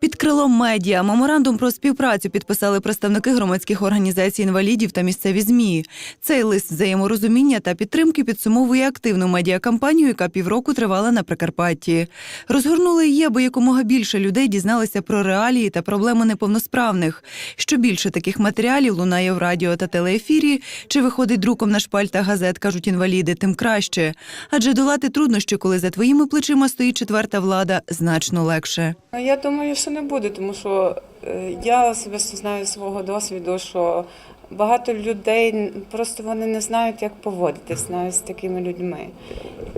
Bitcoin крилом медіа меморандум про співпрацю підписали представники громадських організацій інвалідів та місцеві змі. Цей лист взаєморозуміння та підтримки підсумовує активну медіакампанію, яка півроку тривала на Прикарпатті. Розгорнули її, аби якомога більше людей дізналися про реалії та проблеми неповносправних. Що більше таких матеріалів лунає в радіо та телеефірі, чи виходить друком на шпальтах газет, кажуть інваліди, тим краще. Адже долати труднощі, коли за твоїми плечима стоїть четверта влада, значно легше. Я думаю, що не буде, тому що е, я особисто знаю свого досвіду, що багато людей просто вони не знають, як поводитись навіть з такими людьми.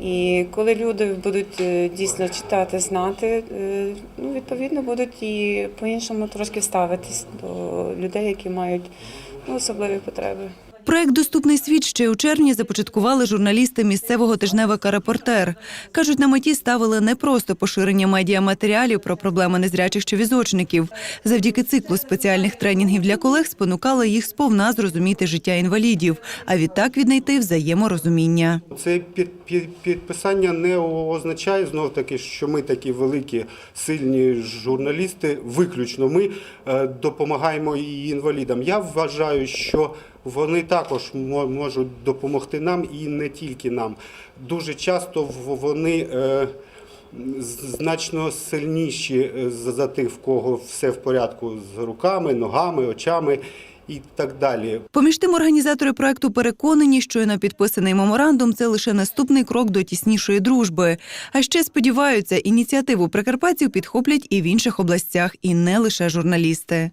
І коли люди будуть е, дійсно читати, знати, е, ну, відповідно будуть і по-іншому трошки ставитись до людей, які мають ну, особливі потреби. Проект Доступний світ ще у червні започаткували журналісти місцевого тижневика Репортер. Кажуть, на меті ставили не просто поширення медіаматеріалів про проблеми незрячих чи візочників. Завдяки циклу спеціальних тренінгів для колег спонукали їх сповна зрозуміти життя інвалідів, а відтак віднайти взаєморозуміння. Це під, під, підписання не означає знов таки, що ми такі великі, сильні журналісти, виключно ми е, допомагаємо і інвалідам. Я вважаю, що вони також мо- можуть допомогти нам і не тільки нам. Дуже часто вони. е, Значно сильніші е, за тих, в кого все в порядку з руками, ногами, очами і так далі. Поміж тим, організатори проекту переконані, що на підписаний меморандум це лише наступний крок до тіснішої дружби. А ще сподіваються, ініціативу прикарпатців підхоплять і в інших областях, і не лише журналісти.